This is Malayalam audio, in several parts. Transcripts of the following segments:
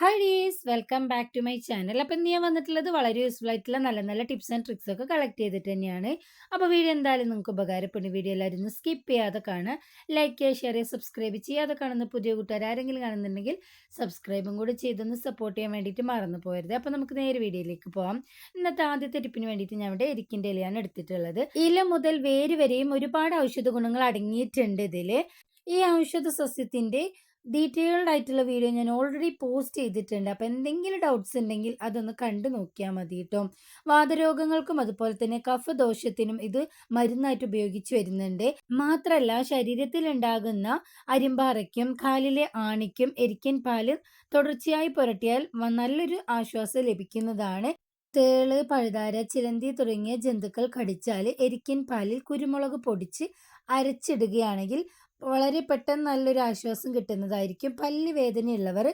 Hi dears welcome back to my channel അപ്പം ഇന്ന് ഞാൻ വന്നിട്ടുള്ളത് വളരെ യൂസ്ഫുൾ ആയിട്ടുള്ള നല്ല നല്ല ടിപ്സ് ആൻഡ് ട്രിക്സ് ഒക്കെ കളക്ട് ചെയ്തിട്ട് തന്നെയാണ്. അപ്പോൾ വീഡിയോ എന്തായാലും നിങ്ങൾക്ക് ഉപകാരപ്പെടുന്ന വീഡിയോ എല്ലാവരും ഒന്ന് സ്കിപ്പ് ചെയ്യാതെ കാണുക. ലൈക്ക് ചെയ്യുക ഷെയർ ചെയ്യുക സബ്സ്ക്രൈബ് ചെയ്യാതെ കാണുന്ന പുതിയ കൂട്ടുകാർ ആരെങ്കിലും കാണുന്നുണ്ടെങ്കിൽ സബ്സ്ക്രൈബും കൂടി ചെയ്തൊന്ന് സപ്പോർട്ട് ചെയ്യാൻ വേണ്ടിയിട്ട് മറന്നു പോകരുത്. അപ്പോൾ നമുക്ക് നേരെ വീഡിയോയിലേക്ക് പോകാം ഇന്നത്തെ ആദ്യത്തെ ടിപ്പിന് വേണ്ടിയിട്ട് ഞാൻ ഇവിടെ എരിക്കിന്റെ ഇലയാണ് എടുത്തിട്ടുള്ളത്. ഇല മുതൽ വേര് വരെയും ഒരുപാട് ഔഷധ ഗുണങ്ങൾ അടങ്ങിയിട്ടുണ്ട് ഇതിൽ ഈ ഔഷധ സസ്യത്തിന്റെ ഡീറ്റെയിൽഡ് ആയിട്ടുള്ള വീഡിയോ ഞാൻ ഓൾറെഡി പോസ്റ്റ് ചെയ്തിട്ടുണ്ട്. അപ്പോൾ എന്തെങ്കിലും ഡൗട്ട്സ് ഉണ്ടെങ്കിൽ അതൊന്ന് കണ്ടു നോക്കിയാൽ മതി കേട്ടോ വാതരോഗങ്ങൾക്കും അതുപോലെ തന്നെ കഫ ദോഷത്തിനും ഇത് മരുന്നായിട്ട് ഉപയോഗിച്ച് വരുന്നുണ്ട്. മാത്രമല്ല ശരീരത്തിൽ ഉണ്ടാകുന്ന അരിമ്പാറയ്ക്കും കാലിലെ ആണിക്കും എരിക്കൻ പാൽ തുടർച്ചയായി പുരട്ടിയാൽ നല്ലൊരു ആശ്വാസം ലഭിക്കുന്നതാണ്. തേൾ പഴുതാര ചിലന്തി തുടങ്ങിയ ജന്തുക്കൾ കടിച്ചാൽ എരിക്കൻ പാലിൽ കുരുമുളക് പൊടിച്ച് അരച്ചിടുകയാണെങ്കിൽ വളരെ പെട്ടെന്ന് നല്ലൊരു ആശ്വാസം കിട്ടുന്നതായിരിക്കും. പല്ല് വേദനയുള്ളവർ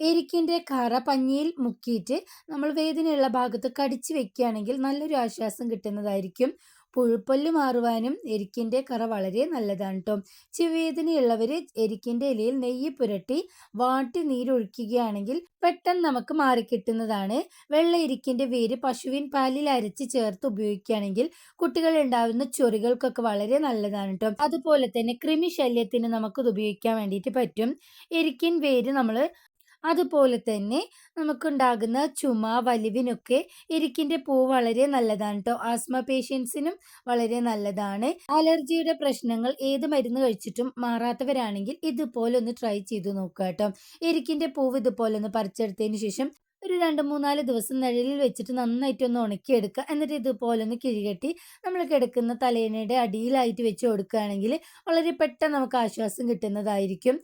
എരിക്കിന്റെ കറ പഞ്ഞിയിൽ മുക്കിയിട്ട് നമ്മൾ വേദനയുള്ള ഭാഗത്ത് കടിച്ചു വെക്കുകയാണെങ്കിൽ നല്ലൊരു ആശ്വാസം കിട്ടുന്നതായിരിക്കും. പുഴുപ്പല്ല് മാറുവാനും എരിക്കിന്റെ കറ വളരെ നല്ലതാണ് കേട്ടോ ചെവേദനയുള്ളവർ എരിക്കിന്റെ ഇലയിൽ നെയ്യ് പുരട്ടി വാട്ടി നീരൊഴിക്കുകയാണെങ്കിൽ പെട്ടെന്ന് നമുക്ക് മാറിക്കിട്ടുന്നതാണ്. വെള്ള എരിക്കിന്റെ വേര് പശുവിൻ പാലിൽ അരച്ച് ചേർത്ത് ഉപയോഗിക്കുകയാണെങ്കിൽ കുട്ടികൾ ഉണ്ടാവുന്ന ചൊറികൾക്കൊക്കെ വളരെ നല്ലതാണ് കേട്ടോ അതുപോലെ തന്നെ കൃമി ശല്യത്തിന് നമുക്കത് ഉപയോഗിക്കാൻ വേണ്ടിയിട്ട് പറ്റും. എരിക്കിൻ വേര് നമ്മൾ അതുപോലെ തന്നെ നമുക്കുണ്ടാകുന്ന ചുമ വലിവിനൊക്കെ എരിക്കിന്റെ പൂ വളരെ നല്ലതാണ് കേട്ടോ ആസ്മ പേഷ്യൻസിനും വളരെ നല്ലതാണ്. അലർജിയുടെ പ്രശ്നങ്ങൾ ഏത് മരുന്ന് കഴിച്ചിട്ടും മാറാത്തവരാണെങ്കിൽ ഇതുപോലെ ഒന്ന് ട്രൈ ചെയ്ത് നോക്കുക കേട്ടോ എരിക്കിന്റെ പൂവ് ഇതുപോലെ ഒന്ന് പറിച്ചെടുത്തതിന് ശേഷം ഒരു രണ്ട് മൂന്നാൽ ദിവസം നിഴലിൽ വെച്ചിട്ട് നന്നായിട്ട് ഒന്ന് ഉണക്കി എടുക്കുക എന്നിട്ട് ഇതുപോലെ ഒന്ന് കിഴികെട്ടി നമ്മൾ കിടക്കുന്ന തലേണയുടെ അടിയിലായിട്ട് വെച്ച് കൊടുക്കുകയാണെങ്കിൽ വളരെ പെട്ടെന്ന് നമുക്ക് ആശ്വാസം കിട്ടുന്നതായിരിക്കും.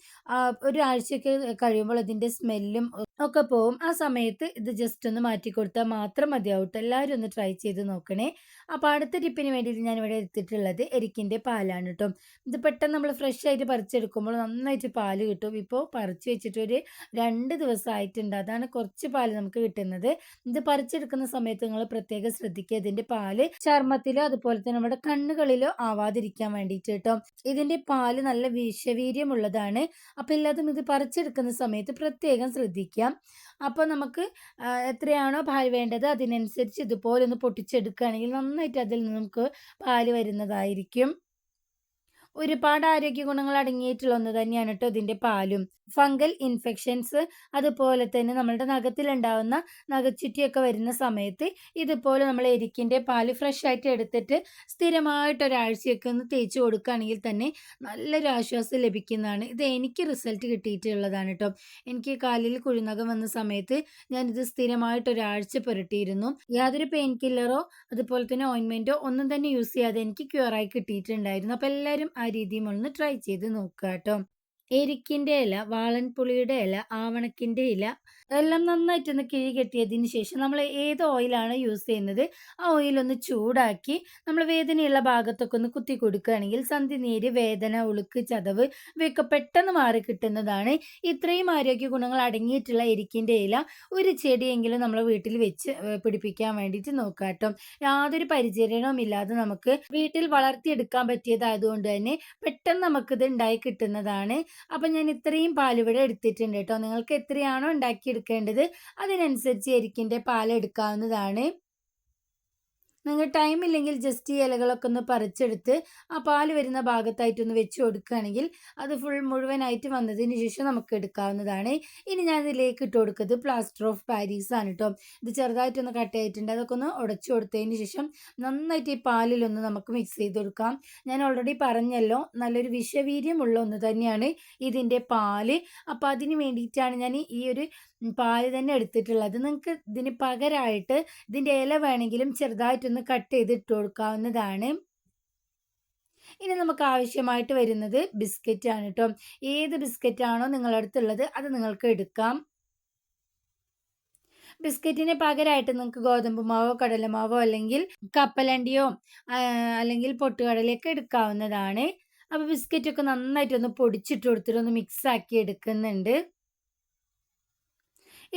ഒരാഴ്ചയൊക്കെ കഴിയുമ്പോൾ അതിന്റെ സ്മെല്ലും ഒക്കെ പോവും. ആ സമയത്ത് ഇത് ജസ്റ്റ് ഒന്ന് മാറ്റി കൊടുത്താൽ മാത്രം മതിയാവട്ടെ എല്ലാവരും ഒന്ന് ട്രൈ ചെയ്ത് നോക്കണേ. അപ്പോൾ അടുത്ത ടിപ്പിന് വേണ്ടിയിട്ട് ഇവിടെ എടുത്തിട്ടുള്ളത് എരിക്കിന്റെ പാലാണ് കേട്ടോ ഇത് പെട്ടെന്ന് നമ്മൾ ഫ്രഷ് ആയിട്ട് പറിച്ചെടുക്കുമ്പോൾ നന്നായിട്ട് പാൽ കിട്ടും. ഇപ്പോൾ പറിച്ച് വെച്ചിട്ട് ഒരു രണ്ട് ദിവസമായിട്ടുണ്ട് അതാണ് കുറച്ച് പാൽ നമുക്ക് കിട്ടുന്നത്. ഇത് പറിച്ചെടുക്കുന്ന സമയത്ത് നിങ്ങൾ പ്രത്യേകം ശ്രദ്ധിക്കുക. ഇതിന്റെ പാൽ ചർമ്മത്തിലോ അതുപോലെ തന്നെ നമ്മുടെ കണ്ണുകളിലോ ആവാതിരിക്കാൻ വേണ്ടിയിട്ട് കേട്ടോ ഇതിന്റെ പാൽ നല്ല വിഷവീര്യമുള്ളതാണ്. അപ്പോൾ എല്ലാതും ഇത് പറിച്ചെടുക്കുന്ന സമയത്ത് പ്രത്യേകം ശ്രദ്ധിക്കാം. അപ്പോൾ നമുക്ക് എത്രയാണോ പാൽ വേണ്ടത് അതിനനുസരിച്ച് ഇതുപോലെ ഒന്ന് പൊട്ടിച്ചെടുക്കുകയാണെങ്കിൽ നന്നായിട്ട് അതിൽ നിന്ന് നമുക്ക് പാൽ വരുന്നതായിരിക്കും. ഒരുപാട് ആരോഗ്യ ഗുണങ്ങൾ അടങ്ങിയിട്ടുള്ള ഒന്ന് തന്നെയാണ് കേട്ടോ ഇതിന്റെ പാലും. ഫംഗൽ ഇൻഫെക്ഷൻസ് അതുപോലെ തന്നെ നമ്മളുടെ നഖത്തിലുണ്ടാവുന്ന നഖച്ചുറ്റിയൊക്കെ വരുന്ന സമയത്ത് ഇതുപോലെ നമ്മൾ എരിക്കിന്റെ പാൽ ഫ്രഷ് ആയിട്ട് എടുത്തിട്ട് സ്ഥിരമായിട്ട് ഒരാഴ്ചയൊക്കെ ഒന്ന് തേച്ച് കൊടുക്കുകയാണെങ്കിൽ തന്നെ നല്ലൊരു ആശ്വാസം ലഭിക്കുന്നതാണ്. ഇത് എനിക്ക് റിസൾട്ട് കിട്ടിയിട്ടുള്ളതാണ് കേട്ടോ എനിക്ക് കാലിൽ കുഴിനകം വന്ന സമയത്ത് ഞാനിത് സ്ഥിരമായിട്ട് ഒരാഴ്ച പുരട്ടിയിരുന്നു. യാതൊരു പെയിൻ കില്ലറോ അതുപോലെ തന്നെ ഓയിൻമെന്റോ ഒന്നും തന്നെ യൂസ് ചെയ്യാതെ എനിക്ക് ക്യൂറായി കിട്ടിയിട്ടുണ്ടായിരുന്നു. അപ്പോൾ എല്ലാവരും ആ രീതിയും ഒന്ന് ട്രൈ ചെയ്ത് നോക്കുക കേട്ടോ എരിക്കിന്റെ ഇല വാളൻപുളിയുടെ ഇല ആവണക്കിന്റെ ഇല എല്ലാം നന്നായിട്ടൊന്ന് കിഴി കെട്ടിയതിന് ശേഷം നമ്മൾ ഏത് ഓയിലാണ് യൂസ് ചെയ്യുന്നത്? ആ ഓയിലൊന്ന് ചൂടാക്കി നമ്മൾ വേദനയുള്ള ഭാഗത്തൊക്കെ ഒന്ന് കുത്തി കൊടുക്കുകയാണെങ്കിൽ സന്ധിനീര് വേദന ഉളുക്ക് ചതവ് ഇവയൊക്കെ പെട്ടെന്ന് മാറി കിട്ടുന്നതാണ്. ഇത്രയും ആരോഗ്യ ഗുണങ്ങൾ അടങ്ങിയിട്ടുള്ള എരിക്കിന്റെ ഇല ഒരു ചെടിയെങ്കിലും നമ്മൾ വീട്ടിൽ വെച്ച് പിടിപ്പിക്കാൻ വേണ്ടിയിട്ട് നോക്കാട്ടോ യാതൊരു പരിചരണവും ഇല്ലാതെ നമുക്ക് വീട്ടിൽ വളർത്തിയെടുക്കാൻ പറ്റിയതായതുകൊണ്ട് തന്നെ പെട്ടെന്ന് നമുക്കിത് ഉണ്ടായി കിട്ടുന്നതാണ്. അപ്പം ഞാൻ ഇത്രയും പാലിവിടെ എടുത്തിട്ടുണ്ട് കേട്ടോ. നിങ്ങൾക്ക് എത്രയാണോ ഉണ്ടാക്കിയെടുക്കേണ്ടത് അതിനനുസരിച്ച് എരിക്കിന്റെ പാൽ എടുക്കാവുന്നതാണ് നിങ്ങൾ ടൈം ഇല്ലെങ്കിൽ ജസ്റ്റ് ഈ ഇലകളൊക്കെ ഒന്ന് പറിച്ചെടുത്ത് ആ പാൽ വരുന്ന ഭാഗത്തായിട്ടൊന്ന് വെച്ച് കൊടുക്കുകയാണെങ്കിൽ അത് ഫുൾ മുഴുവനായിട്ട് വന്നതിന് ശേഷം നമുക്ക് എടുക്കാവുന്നതാണ്. ഇനി ഞാൻ ഇതിലേക്ക് ഇട്ട് കൊടുക്കുന്നത് പ്ലാസ്റ്റർ ഓഫ് പാരീസ് ആണ് കേട്ടോ ഇത് ചെറുതായിട്ടൊന്ന് കട്ട് ആയിട്ടുണ്ട്. അതൊക്കെ ഒന്ന് ഉടച്ചു കൊടുത്തതിന് ശേഷം നന്നായിട്ട് ഈ പാലിലൊന്ന് നമുക്ക് മിക്സ് ചെയ്ത് കൊടുക്കാം. ഞാൻ ഓൾറെഡി പറഞ്ഞല്ലോ നല്ലൊരു വിഷവീര്യമുള്ള ഒന്ന് തന്നെയാണ് ഇതിന്റെ പാൽ. അപ്പോൾ അതിന് വേണ്ടിയിട്ടാണ് ഞാൻ ഈ ഒരു പാൽ തന്നെ എടുത്തിട്ടുള്ളത്. നിങ്ങൾക്ക് ഇതിന് പകരമായിട്ട് ഇതിന്റെ ഇല വേണമെങ്കിലും ചെറുതായിട്ടൊന്ന് കട്ട് ചെയ്ത് ഇട്ട് കൊടുക്കാവുന്നതാണ്. ഇനി നമുക്ക് ആവശ്യമായിട്ട് വരുന്നത് ബിസ്ക്കറ്റ് ആണ് കേട്ടോ ഏത് ബിസ്ക്കറ്റ് ആണോ നിങ്ങളുടെ അടുത്തുള്ളത് അത് നിങ്ങൾക്ക് എടുക്കാം. ബിസ്ക്കറ്റിന് പകരമായിട്ട് നിങ്ങൾക്ക് ഗോതമ്പ് മാവോ കടലമാവോ അല്ലെങ്കിൽ കപ്പലണ്ടിയോ അല്ലെങ്കിൽ പൊട്ടുകടലയൊക്കെ എടുക്കാവുന്നതാണ്. അപ്പോൾ ബിസ്ക്കറ്റൊക്കെ നന്നായിട്ടൊന്ന് പൊടിച്ചിട്ട് കൊടുത്തിട്ട് ഒന്ന് മിക്സ് ആക്കി എടുക്കുന്നുണ്ട്.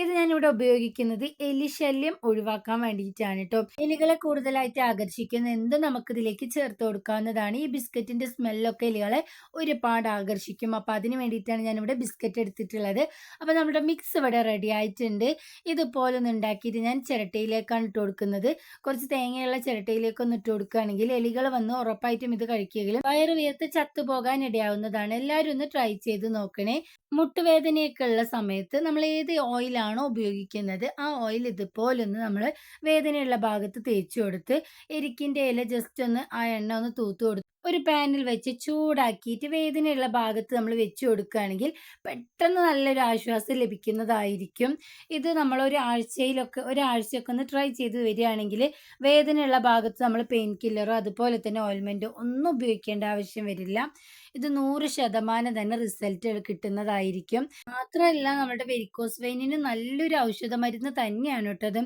ഇത് ഇവിടെ ഉപയോഗിക്കുന്നത് എലി ശല്യം ഒഴിവാക്കാൻ വേണ്ടിയിട്ടാണ് കേട്ടോ എലികളെ കൂടുതലായിട്ട് ആകർഷിക്കുന്ന എന്ത് നമുക്ക് ഇതിലേക്ക് ചേർത്ത് കൊടുക്കാവുന്നതാണ്? ഈ ബിസ്ക്കറ്റിന്റെ സ്മെല്ലൊക്കെ എലികളെ ഒരുപാട് ആകർഷിക്കും. അപ്പൊ അതിന് വേണ്ടിയിട്ടാണ് ഞാൻ ഇവിടെ ബിസ്ക്കറ്റ് എടുത്തിട്ടുള്ളത്. അപ്പൊ നമ്മുടെ മിക്സ് ഇവിടെ റെഡി ആയിട്ടുണ്ട്. ഇതുപോലെ ഒന്ന് ഉണ്ടാക്കിയിട്ട് ഞാൻ ചിരട്ടയിലേക്കാണ് ഇട്ട് കൊടുക്കുന്നത്. കുറച്ച് തേങ്ങയുള്ള ചിരട്ടയിലേക്ക് ഒന്ന് ഇട്ട് കൊടുക്കുകയാണെങ്കിൽ എലികൾ വന്ന് ഉറപ്പായിട്ടും ഇത് കഴിക്കുകയും വയറ് വിയർത്ത് ചത്തുപോകാൻ ഇടയാവുന്നതാണ്. എല്ലാവരും ഒന്ന് ട്രൈ ചെയ്ത് നോക്കണേ. മുട്ടുവേദനയൊക്കെ ഉള്ള സമയത്ത് നമ്മൾ ഏത് ഓയിലാണോ ഉപയോഗിക്കുന്നത് ആ ഓയിൽ ഇതുപോലെ ഒന്ന് നമ്മൾ വേദനയുള്ള ഭാഗത്ത് തേച്ച് കൊടുത്ത് എരിക്കിന്റെ ഇല ജസ്റ്റ് ഒന്ന് ആ എണ്ണ ഒന്ന് തൂത്ത് കൊടുത്ത് ഒരു പാനിൽ വെച്ച് ചൂടാക്കിയിട്ട് വേദനയുള്ള ഭാഗത്ത് നമ്മൾ വെച്ച് കൊടുക്കുകയാണെങ്കിൽ പെട്ടെന്ന് നല്ലൊരു ആശ്വാസം ലഭിക്കുന്നതായിരിക്കും. ഇത് നമ്മൾ ഒരു ആഴ്ചയിലൊക്കെ ഒരാഴ്ചയൊക്കെ ഒന്ന് ട്രൈ ചെയ്ത് വരികയാണെങ്കിൽ വേദനയുള്ള ഭാഗത്ത് നമ്മൾ പെയിൻ കില്ലറോ അതുപോലെ തന്നെ ഓയിൽമെന്റോ ഒന്നും ഉപയോഗിക്കേണ്ട ആവശ്യം വരില്ല. ഇത് നൂറ് ശതമാനം തന്നെ റിസൾട്ട് കിട്ടുന്നതായിരിക്കും. മാത്രമല്ല നമ്മുടെ വെരിക്കോസ് വെയിനിന് നല്ലൊരു ഔഷധ മരുന്ന് തന്നെയാണ് കേട്ടത്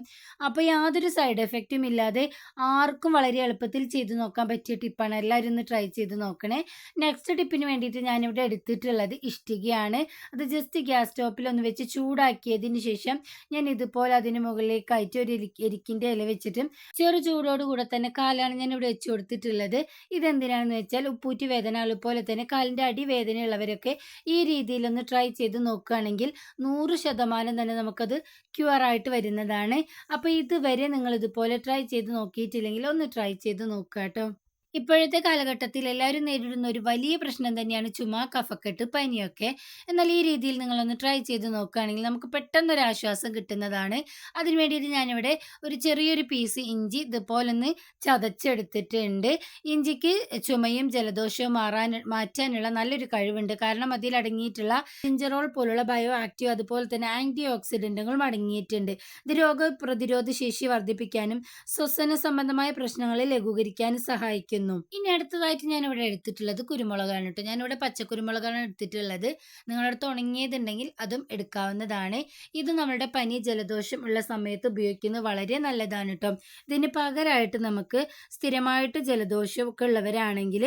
അപ്പോൾ യാതൊരു സൈഡ് എഫക്റ്റും ഇല്ലാതെ ആർക്കും വളരെ എളുപ്പത്തിൽ ചെയ്തു നോക്കാൻ പറ്റിയ ടിപ്പാണ് എല്ലാവരും ഒന്ന് ട്രൈ ചെയ്ത് നോക്കണേ. നെക്സ്റ്റ് ടിപ്പിന് വേണ്ടിയിട്ട് ഞാനിവിടെ എടുത്തിട്ടുള്ളത് ഇഷ്ടികയാണ്. അത് ജസ്റ്റ് ഗ്യാസ് സ്റ്റോപ്പിൽ ഒന്ന് വെച്ച് ചൂടാക്കിയതിന് ശേഷം ഞാൻ ഇതുപോലെ അതിന് മുകളിലേക്കായിട്ട് ഒരു എരിക്കിന്റെ ഇല വെച്ചിട്ട് ചെറു ചൂടോട് കൂടെ തന്നെ കാലാണ് ഞാൻ ഇവിടെ വെച്ച് കൊടുത്തിട്ടുള്ളത്. ഇതെന്തിനാണെന്ന് വെച്ചാൽ ഉപ്പൂറ്റി വേദന അതുപോലെ തന്നെ കാലിന്റെ അടിവേദനയുള്ളവരൊക്കെ ഈ രീതിയിലൊന്ന് ട്രൈ ചെയ്ത് നോക്കുകയാണെങ്കിൽ നൂറ് ശതമാനം തന്നെ നമുക്കത് ക്യൂർ ആയിട്ട് വരുന്നതാണ്. അപ്പോൾ ഇതുവരെ നിങ്ങൾ ഇതുപോലെ ട്രൈ ചെയ്ത് നോക്കിയിട്ടില്ലെങ്കിൽ ഒന്ന് ട്രൈ ചെയ്ത് നോക്കുക കേട്ടോ. ഇപ്പോഴത്തെ കാലഘട്ടത്തിൽ എല്ലാവരും നേരിടുന്ന ഒരു വലിയ പ്രശ്നം തന്നെയാണ് ചുമ കഫക്കെട്ട് പനിയൊക്കെ. എന്നാൽ ഈ രീതിയിൽ നിങ്ങളൊന്ന് ട്രൈ ചെയ്ത് നോക്കുകയാണെങ്കിൽ നമുക്ക് പെട്ടെന്ന് ഒരു ആശ്വാസം കിട്ടുന്നതാണ്. അതിന് വേണ്ടിയിട്ട് ഞാനിവിടെ ഒരു ചെറിയൊരു പീസ് ഇഞ്ചി ഇതുപോലൊന്ന് ചതച്ചെടുത്തിട്ടുണ്ട്. ഇഞ്ചിക്ക് ചുമയും ജലദോഷവും മാറാൻ മാറ്റാനുള്ള നല്ലൊരു കഴിവുണ്ട്. കാരണം അതിൽ അടങ്ങിയിട്ടുള്ള ജിഞ്ചറോൾ പോലുള്ള ബയോ ആക്റ്റീവ് അതുപോലെ തന്നെ ആന്റി ഓക്സിഡന്റുകളും അടങ്ങിയിട്ടുണ്ട്. ഇത് രോഗപ്രതിരോധ ശേഷി വർദ്ധിപ്പിക്കാനും ശ്വസന സംബന്ധമായ പ്രശ്നങ്ങളെ ലഘൂകരിക്കാനും സഹായിക്കുന്നു. ഇനി അടുത്തതായിട്ട് ഞാൻ ഇവിടെ എടുത്തിട്ടുള്ളത് കുരുമുളകാണ് കേട്ടോ. ഞാനിവിടെ പച്ചക്കുരുമുളകാണ് എടുത്തിട്ടുള്ളത്. നിങ്ങളുടെ അടുത്ത് ഉണങ്ങിയതുണ്ടെങ്കിൽ അതും എടുക്കാവുന്നതാണ്. ഇത് നമ്മുടെ പനി ജലദോഷം ഉള്ള സമയത്ത് ഉപയോഗിക്കുന്നത് വളരെ നല്ലതാണ് കേട്ടോ. ഇതിന് പകരമായിട്ട് നമുക്ക് സ്ഥിരമായിട്ട് ജലദോഷമൊക്കെ ഉള്ളവരാണെങ്കിൽ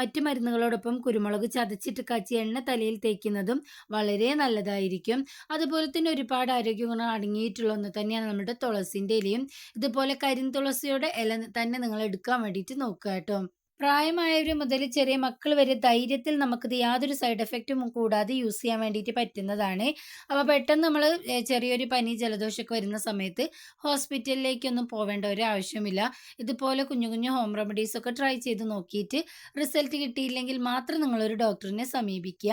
മറ്റു മരുന്നുകളോടൊപ്പം കുരുമുളക് ചതച്ചിട്ട് കാച്ചി എണ്ണ തലയിൽ തേക്കുന്നതും വളരെ നല്ലതായിരിക്കും. അതുപോലെ തന്നെ ഒരുപാട് ആരോഗ്യ ഗുണം അടങ്ങിയിട്ടുള്ള ഒന്ന് തന്നെയാണ് നമ്മുടെ തുളസിന്റെ ഇലയും. ഇതുപോലെ കരിന്തുളസിയുടെ ഇല തന്നെ നിങ്ങൾ എടുക്കാൻ വേണ്ടിയിട്ട് നോക്കുക കേട്ടോ പ്രായമായവർ മുതൽ ചെറിയ മക്കൾ വരെ ധൈര്യത്തിൽ നമുക്കിത് യാതൊരു സൈഡ് എഫക്റ്റും കൂടാതെ യൂസ് ചെയ്യാൻ വേണ്ടിയിട്ട് പറ്റുന്നതാണ്. അപ്പോൾ പെട്ടെന്ന് നമ്മൾ ചെറിയൊരു പനി ജലദോഷമൊക്കെ വരുന്ന സമയത്ത് ഹോസ്പിറ്റലിലേക്കൊന്നും പോവേണ്ട ഒരു ആവശ്യമില്ല. ഇതുപോലെ കുഞ്ഞു കുഞ്ഞു ഹോം റെമഡീസ് ഒക്കെ ട്രൈ ചെയ്ത് നോക്കിയിട്ട് റിസൾട്ട് കിട്ടിയില്ലെങ്കിൽ മാത്രം നിങ്ങളൊരു ഡോക്ടറിനെ സമീപിക്കുക.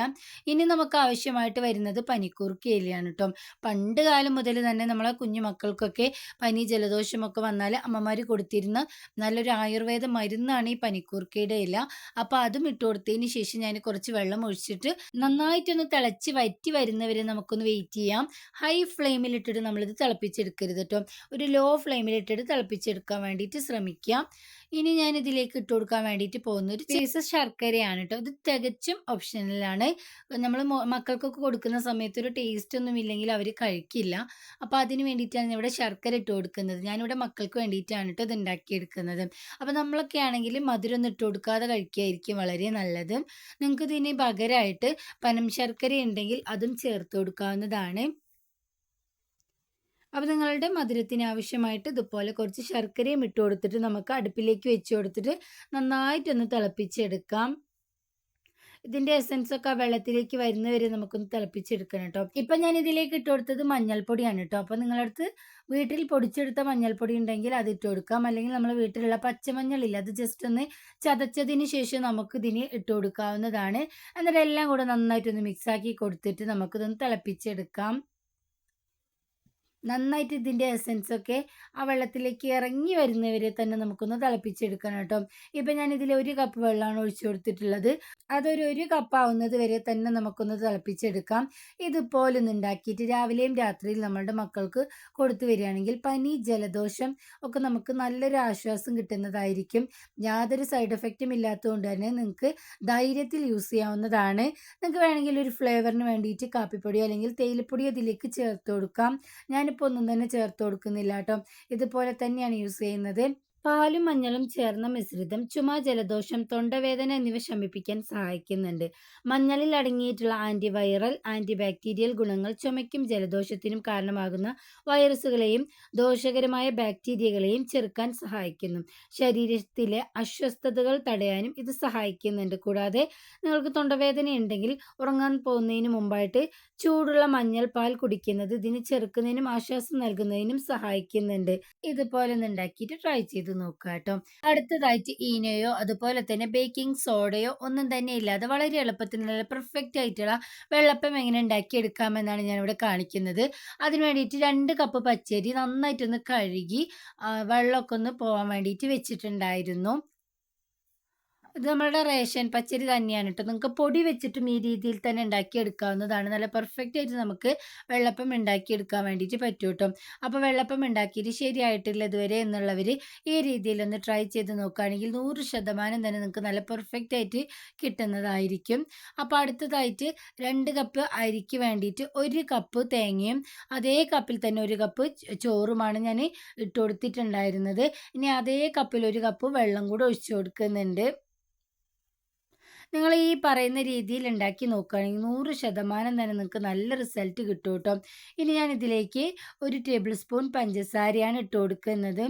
ഇനി നമുക്ക് ആവശ്യമായിട്ട് വരുന്നത് പനിക്കൂർക്ക് ഇലയാണ് കേട്ടോ പണ്ട് കാലം മുതൽ തന്നെ നമ്മളെ കുഞ്ഞു മക്കൾക്കൊക്കെ പനി ജലദോഷമൊക്കെ വന്നാൽ അമ്മമാർ കൊടുത്തിരുന്ന നല്ലൊരു ആയുർവേദ മരുന്നാണ് ഈ പനിക്കൂർ കൂർക്കയുടെ ഇല അപ്പോൾ അതും ഇട്ട് കൊടുത്തതിന് ശേഷം ഞാൻ കുറച്ച് വെള്ളം ഒഴിച്ചിട്ട് നന്നായിട്ടൊന്ന് തിളച്ച് വറ്റി വരുന്നവരെ നമുക്കൊന്ന് വെയിറ്റ് ചെയ്യാം. ഹൈ ഫ്ലെയിമിലിട്ടിട്ട് നമ്മളിത് തിളപ്പിച്ചെടുക്കരുത് കേട്ടോ ഒരു ലോ ഫ്ലെയിമിലിട്ടിട്ട് തിളപ്പിച്ചെടുക്കാൻ വേണ്ടിയിട്ട് ശ്രമിക്കാം. ഇനി ഞാൻ ഇതിലേക്ക് ഇട്ട് കൊടുക്കാൻ വേണ്ടിയിട്ട് പോകുന്ന ഒരു ചീസ് ശർക്കരയാണ് കേട്ടോ ഇത് തികച്ചും ഓപ്ഷനിലാണ്. നമ്മൾ മക്കൾക്കൊക്കെ കൊടുക്കുന്ന സമയത്ത് ഒരു ടേസ്റ്റ് ഒന്നും ഇല്ലെങ്കിൽ അവർ കഴിക്കില്ല. അപ്പോൾ അതിന് വേണ്ടിയിട്ടാണ് ഇവിടെ ശർക്കര ഇട്ട് കൊടുക്കുന്നത്. ഞാനിവിടെ മക്കൾക്ക് വേണ്ടിയിട്ടാണ് കേട്ടോ ഇത് ഉണ്ടാക്കിയെടുക്കുന്നത് അപ്പോൾ നമ്മളൊക്കെ ആണെങ്കിൽ മധുരം ഒന്നും ഇട്ട് കൊടുക്കാതെ കഴിക്കുകയായിരിക്കും വളരെ നല്ലത്. നിങ്ങൾക്ക് ഇതിന് പകരമായിട്ട് പനം ശർക്കര ഉണ്ടെങ്കിൽ അതും ചേർത്ത് കൊടുക്കാവുന്നതാണ്. അപ്പോൾ നിങ്ങളുടെ മധുരത്തിന് ആവശ്യമായിട്ട് ഇതുപോലെ കുറച്ച് ശർക്കരയും ഇട്ട് കൊടുത്തിട്ട് നമുക്ക് അടുപ്പിലേക്ക് വെച്ച് കൊടുത്തിട്ട് നന്നായിട്ടൊന്ന് തിളപ്പിച്ചെടുക്കാം. ഇതിന്റെ എസൻസ് ഒക്കെ വെള്ളത്തിലേക്ക് വരുന്നവരെ നമുക്കൊന്ന് തിളപ്പിച്ചെടുക്കണം കേട്ടോ. ഇപ്പം ഞാൻ ഇതിലേക്ക് ഇട്ട് കൊടുത്തത് മഞ്ഞൾപ്പൊടിയാണ് കേട്ടോ. അപ്പോൾ നിങ്ങളടുത്ത് വീട്ടിൽ പൊടിച്ചെടുത്ത മഞ്ഞൾപ്പൊടി ഉണ്ടെങ്കിൽ അത് ഇട്ട് കൊടുക്കാം. അല്ലെങ്കിൽ നമ്മൾ വീട്ടിലുള്ള പച്ചമഞ്ഞളില്ല അത് ജസ്റ്റ് ഒന്ന് ചതച്ചതിന് ശേഷം നമുക്ക് ഇതിന് ഇട്ട് കൊടുക്കാവുന്നതാണ്. എന്നിട്ട് എല്ലാം കൂടെ നന്നായിട്ടൊന്ന് മിക്സാക്കി കൊടുത്തിട്ട് നമുക്കിതൊന്ന് തിളപ്പിച്ചെടുക്കാം. നന്നായിട്ട് ഇതിന്റെ എസൻസ് ഒക്കെ ആ വെള്ളത്തിലേക്ക് ഇറങ്ങി വരുന്നവരെ തന്നെ നമുക്കൊന്ന് തിളപ്പിച്ചെടുക്കണം കേട്ടോ. ഇപ്പം ഞാൻ ഇതിൽ ഒരു കപ്പ് വെള്ളമാണ് ഒഴിച്ചു കൊടുത്തിട്ടുള്ളത്. അതൊരു ഒരു കപ്പ് ആവുന്നത് വരെ തന്നെ നമുക്കൊന്ന് തിളപ്പിച്ചെടുക്കാം. ഇതുപോലെ ഒന്ന് ഉണ്ടാക്കിയിട്ട് രാവിലെയും രാത്രിയും നമ്മളുടെ മക്കൾക്ക് കൊടുത്തു വരികയാണെങ്കിൽ പനി ജലദോഷം ഒക്കെ നമുക്ക് നല്ലൊരു ആശ്വാസം കിട്ടുന്നതായിരിക്കും. യാതൊരു സൈഡ് എഫക്റ്റും ഇല്ലാത്തതുകൊണ്ട് തന്നെ നിങ്ങൾക്ക് ധൈര്യത്തിൽ യൂസ് ചെയ്യാവുന്നതാണ്. നിങ്ങൾക്ക് വേണമെങ്കിൽ ഒരു ഫ്ലേവറിന് വേണ്ടിയിട്ട് കാപ്പിപ്പൊടിയോ അല്ലെങ്കിൽ തേയിലപ്പൊടിയോ അതിലേക്ക് ചേർത്ത് കൊടുക്കാം. ഞാൻ ഞാനിപ്പോൾ ഒന്നും തന്നെ ചേർത്ത് കൊടുക്കുന്നില്ല കേട്ടോ. ഇതുപോലെ തന്നെയാണ് യൂസ് ചെയ്യുന്നത്. പാലും മഞ്ഞളും ചേർന്ന മിശ്രിതം ചുമ ജലദോഷം തൊണ്ടവേദന എന്നിവ ശമിപ്പിക്കാൻ സഹായിക്കുന്നുണ്ട്. മഞ്ഞളിൽ അടങ്ങിയിട്ടുള്ള ആന്റിവൈറൽ ആന്റിബാക്ടീരിയൽ ഗുണങ്ങൾ ചുമയ്ക്കും ജലദോഷത്തിനും കാരണമാകുന്ന വൈറസുകളെയും ദോഷകരമായ ബാക്ടീരിയകളെയും ചെറുക്കാൻ സഹായിക്കുന്നു. ശരീരത്തിലെ അസ്വസ്ഥതകൾ തടയാനും ഇത് സഹായിക്കുന്നുണ്ട്. കൂടാതെ നിങ്ങൾക്ക് തൊണ്ടവേദന ഉണ്ടെങ്കിൽ ഉറങ്ങാൻ പോകുന്നതിന് മുമ്പായിട്ട് ചൂടുള്ള മഞ്ഞൾ പാൽ കുടിക്കുന്നത് ഇതിന് ചെറുക്കുന്നതിനും ആശ്വാസം നൽകുന്നതിനും സഹായിക്കുന്നുണ്ട്. ഇതുപോലെ ഉണ്ടാക്കിയിട്ട് ട്രൈ ചെയ്ത് നോക്കുക കേട്ടോ. അടുത്തതായിട്ട് ഈനയോ അതുപോലെ തന്നെ ബേക്കിംഗ് സോഡയോ ഒന്നും തന്നെ ഇല്ലാതെ വളരെ എളുപ്പത്തിൽ നല്ല പെർഫെക്റ്റ് ആയിട്ടുള്ള വെള്ളപ്പം എങ്ങനെ ഉണ്ടാക്കിയെടുക്കാമെന്നാണ് ഞാനിവിടെ കാണിക്കുന്നത്. അതിന് വേണ്ടിയിട്ട് രണ്ട് കപ്പ് പച്ചരി നന്നായിട്ടൊന്ന് കഴുകി വെള്ളമൊക്കെ ഒന്ന് പോകാൻ വേണ്ടിയിട്ട് വെച്ചിട്ടുണ്ടായിരുന്നു. ഇത് നമ്മളുടെ റേഷൻ പച്ചരി തന്നെയാണ് കേട്ടോ നിങ്ങൾക്ക് പൊടി വെച്ചിട്ടും ഈ രീതിയിൽ തന്നെ ഉണ്ടാക്കിയെടുക്കാവുന്നതാണ്. നല്ല പെർഫെക്റ്റ് ആയിട്ട് നമുക്ക് വെള്ളപ്പം ഉണ്ടാക്കിയെടുക്കാൻ വേണ്ടിയിട്ട് പറ്റും കേട്ടോ അപ്പോൾ വെള്ളപ്പം ഉണ്ടാക്കിയിട്ട് ശരിയായിട്ടില്ല ഇതുവരെ എന്നുള്ളവർ ഈ രീതിയിൽ ഒന്ന് ട്രൈ ചെയ്ത് നോക്കുകയാണെങ്കിൽ നൂറ് ശതമാനം തന്നെ നിങ്ങൾക്ക് നല്ല പെർഫെക്റ്റ് ആയിട്ട് കിട്ടുന്നതായിരിക്കും. അപ്പോൾ അടുത്തതായിട്ട് രണ്ട് കപ്പ് അരിക്ക് വേണ്ടിയിട്ട് ഒരു കപ്പ് തേങ്ങയും അതേ കപ്പിൽ തന്നെ ഒരു കപ്പ് ചോറുമാണ് ഞാൻ ഇട്ട് കൊടുത്തിട്ടുണ്ടായിരുന്നത്. ഇനി അതേ കപ്പിൽ ഒരു കപ്പ് വെള്ളം കൂടെ ഒഴിച്ചു കൊടുക്കുന്നുണ്ട്. നിങ്ങൾ ഈ പറയുന്ന രീതിയിൽ ഉണ്ടാക്കി നോക്കുകയാണെങ്കിൽ നൂറ് ശതമാനം തന്നെ നിങ്ങൾക്ക് നല്ല റിസൾട്ട് കിട്ടും കേട്ടോ ഇനി ഞാൻ ഇതിലേക്ക് ഒരു ടേബിൾ സ്പൂൺ പഞ്ചസാരയാണ് ഇട്ട് കൊടുക്കുന്നത്.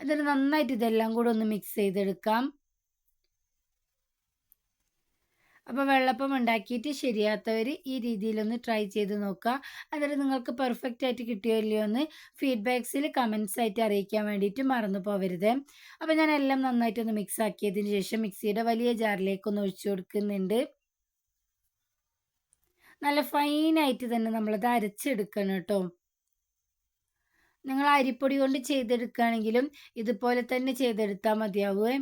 എന്നിട്ട് നന്നായിട്ട് ഇതെല്ലാം കൂടെ ഒന്ന് മിക്സ് ചെയ്തെടുക്കാം. അപ്പോൾ വെള്ളപ്പം ഉണ്ടാക്കിയിട്ട് ശരിയാത്തവർ ഈ രീതിയിലൊന്ന് ട്രൈ ചെയ്ത് നോക്കുക എന്നിട്ട് നിങ്ങൾക്ക് പെർഫെക്റ്റ് ആയിട്ട് കിട്ടിയോ ഇല്ലയോ എന്ന് ഫീഡ്ബാക്സിൽ കമൻസ് ആയിട്ട് അറിയിക്കാൻ വേണ്ടിയിട്ട് മറന്നു പോകരുത് അപ്പോൾ ഞാൻ എല്ലാം നന്നായിട്ടൊന്ന് മിക്സ് ആക്കിയതിന് ശേഷം മിക്സിയുടെ വലിയ ജാറിലേക്ക് ഒന്ന് ഒഴിച്ചു കൊടുക്കുന്നുണ്ട്. നല്ല ഫൈനായിട്ട് തന്നെ നമ്മളത് അരച്ചെടുക്കണം കേട്ടോ. നിങ്ങൾ അരിപ്പൊടി കൊണ്ട് ചെയ്തെടുക്കുകയാണെങ്കിലും ഇതുപോലെ തന്നെ ചെയ്തെടുത്താൽ മതിയാവുമേ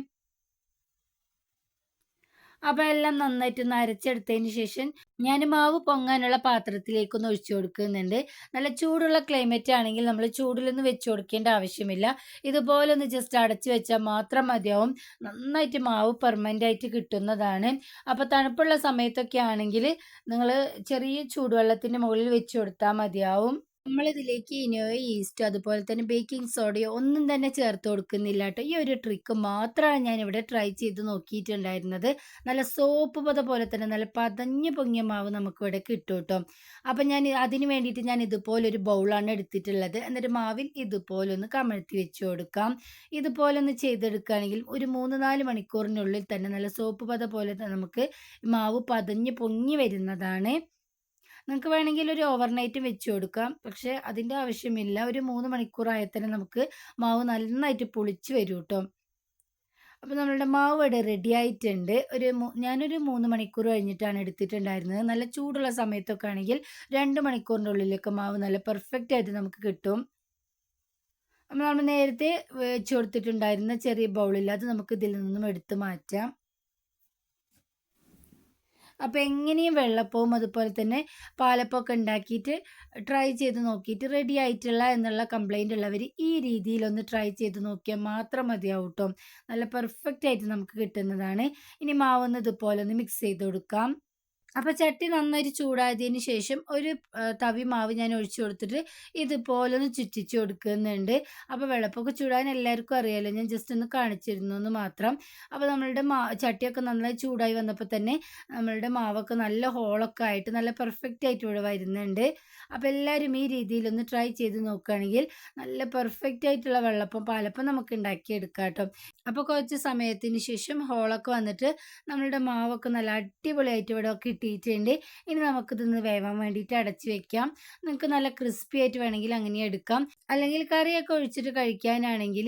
അപ്പോൾ എല്ലാം നന്നായിട്ടൊന്ന് അരച്ചെടുത്തതിന് ശേഷം ഞാൻ മാവ് പൊങ്ങാനുള്ള പാത്രത്തിലേക്ക് ഒന്ന് ഒഴിച്ചു കൊടുക്കുന്നുണ്ട്. നല്ല ചൂടുള്ള ക്ലൈമറ്റ് ആണെങ്കിൽ നമ്മൾ ചൂടിലൊന്നും വെച്ച് കൊടുക്കേണ്ട ആവശ്യമില്ല. ഇതുപോലെ ഒന്ന് ജസ്റ്റ് അടച്ചു വെച്ചാൽ മാത്രം മതിയാവും. നന്നായിട്ട് മാവ് പെർമനന്റ് ആയിട്ട് കിട്ടുന്നതാണ്. അപ്പോൾ തണുപ്പുള്ള സമയത്തൊക്കെ ആണെങ്കിൽ നിങ്ങൾ ചെറിയ ചൂടുവെള്ളത്തിന്റെ മുകളിൽ വെച്ച് കൊടുത്താൽ മതിയാവും. നമ്മളിതിലേക്ക് ഇനിയോ ഈസ്റ്റ് അതുപോലെ തന്നെ ബേക്കിംഗ് സോഡയോ ഒന്നും തന്നെ ചേർത്ത് കൊടുക്കുന്നില്ല കേട്ടോ ഈ ഒരു ട്രിക്ക് മാത്രമാണ് ഞാൻ ഇവിടെ ട്രൈ ചെയ്ത് നോക്കിയിട്ടുണ്ടായിരുന്നത്. നല്ല സോപ്പ് പത പോലെ തന്നെ നല്ല പതഞ്ഞ് പൊങ്ങിയ മാവ് നമുക്കിവിടെ കിട്ടും കേട്ടോ അപ്പം ഞാൻ അതിന് വേണ്ടിയിട്ട് ഞാൻ ഇതുപോലൊരു ബൗളാണ് എടുത്തിട്ടുള്ളത്. എന്നിട്ട് മാവിൽ ഇതുപോലൊന്ന് കമഴ്ത്തി വെച്ച് കൊടുക്കാം. ഇതുപോലൊന്ന് ചെയ്തെടുക്കുകയാണെങ്കിൽ ഒരു മൂന്ന് നാല് മണിക്കൂറിനുള്ളിൽ തന്നെ നല്ല സോപ്പ് പത പോലെ തന്നെ നമുക്ക് മാവ് പതഞ്ഞ് പൊങ്ങി വരുന്നതാണ്. നിങ്ങൾക്ക് വേണമെങ്കിൽ ഒരു ഓവർനൈറ്റ് വെച്ച് കൊടുക്കാം. പക്ഷേ അതിന്റെ ആവശ്യമില്ല. ഒരു മൂന്ന് മണിക്കൂറായ തന്നെ നമുക്ക് മാവ് നന്നായിട്ട് പുളിച്ച് വരും കേട്ടോ അപ്പോൾ നമ്മളുടെ മാവ് ഇവിടെ റെഡി ആയിട്ടുണ്ട്. ഒരു ഞാനൊരു മൂന്ന് മണിക്കൂർ കഴിഞ്ഞിട്ടാണ് എടുത്തിട്ടുണ്ടായിരുന്നത്. നല്ല ചൂടുള്ള സമയത്തൊക്കെ ആണെങ്കിൽ രണ്ട് മണിക്കൂറിന്റെ ഉള്ളിലൊക്കെ മാവ് നല്ല പെർഫെക്റ്റ് ആയിട്ട് നമുക്ക് കിട്ടും. അപ്പോൾ നമ്മൾ നേരത്തെ വെച്ച് കൊടുത്തിട്ടുണ്ടായിരുന്ന ചെറിയ ബൗളിൽ അത് നമുക്ക് ഇതിൽ നിന്നും എടുത്ത് മാറ്റാം. അപ്പോൾ എങ്ങനെയും വെള്ളപ്പവും അതുപോലെ തന്നെ പാലപ്പമൊക്കെ ഉണ്ടാക്കിയിട്ട് ട്രൈ ചെയ്ത് നോക്കിയിട്ട് റെഡി ആയിട്ടുള്ള എന്നുള്ള കംപ്ലൈന്റ് ഉള്ളവർ ഈ രീതിയിലൊന്ന് ട്രൈ ചെയ്ത് നോക്കിയാൽ മാത്രം മതിയാവും കേട്ടോ നല്ല പെർഫെക്റ്റ് ആയിട്ട് നമുക്ക് കിട്ടുന്നതാണ്. ഇനി മാവൊന്ന് ഇതുപോലെ ഒന്ന് മിക്സ് ചെയ്ത് കൊടുക്കാം. അപ്പോൾ ചട്ടി നന്നായിട്ട് ചൂടായതിന് ശേഷം ഒരു തവി മാവ് ഞാൻ ഒഴിച്ചു കൊടുത്തിട്ട് ഇതുപോലെ ഒന്ന് ചുറ്റിച്ച് കൊടുക്കുന്നുണ്ട്. അപ്പോൾ വെള്ളപ്പൊക്കെ ചൂടാൻ എല്ലാവർക്കും അറിയാമല്ലോ ഞാൻ ജസ്റ്റ് ഒന്ന് കാണിച്ചിരുന്നു എന്ന് മാത്രം. അപ്പോൾ നമ്മളുടെ മാ ചട്ടിയൊക്കെ നന്നായി ചൂടായി വന്നപ്പോൾ തന്നെ നമ്മളുടെ മാവൊക്കെ നല്ല ഹോളൊക്കെ ആയിട്ട് നല്ല പെർഫെക്റ്റ് ആയിട്ട് ഇവിടെ വരുന്നുണ്ട്. അപ്പോൾ എല്ലാവരും ഈ രീതിയിലൊന്ന് ട്രൈ ചെയ്ത് നോക്കുകയാണെങ്കിൽ നല്ല പെർഫെക്റ്റ് ആയിട്ടുള്ള വെള്ളപ്പം പാലപ്പം നമുക്ക് ഉണ്ടാക്കിയെടുക്കാം കേട്ടോ അപ്പോൾ കുറച്ച് സമയത്തിന് ശേഷം ഹോളൊക്കെ വന്നിട്ട് നമ്മളുടെ മാവൊക്കെ നല്ല അടിപൊളിയായിട്ട് ഇവിടെ കിട്ടിയിട്ടുണ്ട് ഇനി നമുക്കിതൊന്ന് വേവാൻ വേണ്ടിയിട്ട് അടച്ചു വെക്കാം. നിങ്ങൾക്ക് നല്ല ക്രിസ്പി ആയിട്ട് വേണമെങ്കിൽ അങ്ങനെ എടുക്കാം. അല്ലെങ്കിൽ കറിയൊക്കെ ഒഴിച്ചിട്ട് കഴിക്കാനാണെങ്കിൽ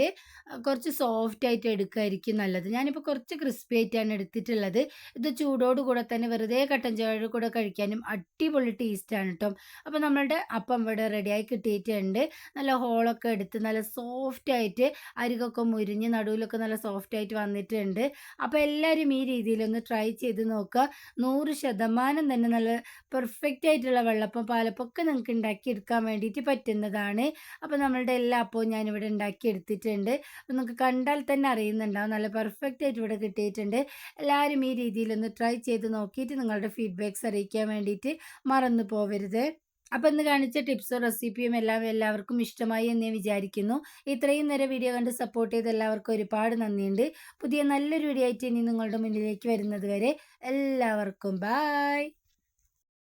കുറച്ച് സോഫ്റ്റ് ആയിട്ട് എടുക്കുമായിരിക്കും നല്ലത്. ഞാനിപ്പോൾ കുറച്ച് ക്രിസ്പി ആയിട്ടാണ് എടുത്തിട്ടുള്ളത്. ഇത് ചൂടോടുകൂടെ തന്നെ വെറുതെ കട്ടൻ ചായയുടെ കൂടെ കഴിക്കാനും അടിപൊളി ടേസ്റ്റാണ് കേട്ടോ അപ്പോൾ നമ്മളുടെ അപ്പം ഇവിടെ റെഡിയായി കിട്ടിയിട്ടുണ്ട്. നല്ല ഹോളൊക്കെ എടുത്ത് നല്ല സോഫ്റ്റ് ആയിട്ട് അരികൊക്കെ മുരിഞ്ഞ് നടുവിലൊക്കെ നല്ല സോഫ്റ്റ് ആയിട്ട് വന്നിട്ടുണ്ട്. അപ്പോൾ എല്ലാവരും ഈ രീതിയിലൊന്ന് ട്രൈ ചെയ്ത് നോക്കുക. നൂറ് ശതമാനം തന്നെ നല്ല പെർഫെക്റ്റ് ആയിട്ടുള്ള വെള്ളപ്പം പാലപ്പൊക്കെ നിങ്ങൾക്ക് ഉണ്ടാക്കിയെടുക്കാൻ വേണ്ടിയിട്ട് പറ്റുന്നതാണ്. അപ്പോൾ നമ്മളുടെ എല്ലാ അപ്പവും ഞാനിവിടെ ഉണ്ടാക്കിയെടുത്തിട്ടുണ്ട് അപ്പോൾ നിങ്ങൾക്ക് കണ്ടാൽ തന്നെ അറിയുന്നുണ്ടാവും. നല്ല പെർഫെക്റ്റ് ആയിട്ട് ഇവിടെ കിട്ടിയിട്ടുണ്ട്. എല്ലാവരും ഈ രീതിയിലൊന്ന് ട്രൈ ചെയ്ത് നോക്കിയിട്ട് നിങ്ങളുടെ ഫീഡ്ബാക്ക്സ് അറിയിക്കാൻ വേണ്ടിയിട്ട് മറന്നു പോവരുത്. അപ്പോൾ ഇന്ന് കാണിച്ച ടിപ്സും റെസിപ്പിയും എല്ലാം എല്ലാവർക്കും ഇഷ്ടമായി എന്ന് വിചാരിക്കുന്നു. ഇത്രയും നേരം വീഡിയോ കണ്ട് സപ്പോർട്ട് ചെയ്ത് എല്ലാവർക്കും ഒരുപാട് നന്ദിയുണ്ട്. പുതിയ നല്ലൊരു വീഡിയോ ആയിട്ട് ഇനി നിങ്ങളുടെ മുന്നിലേക്ക് വരുന്നത് വരെ എല്ലാവർക്കും ബായ്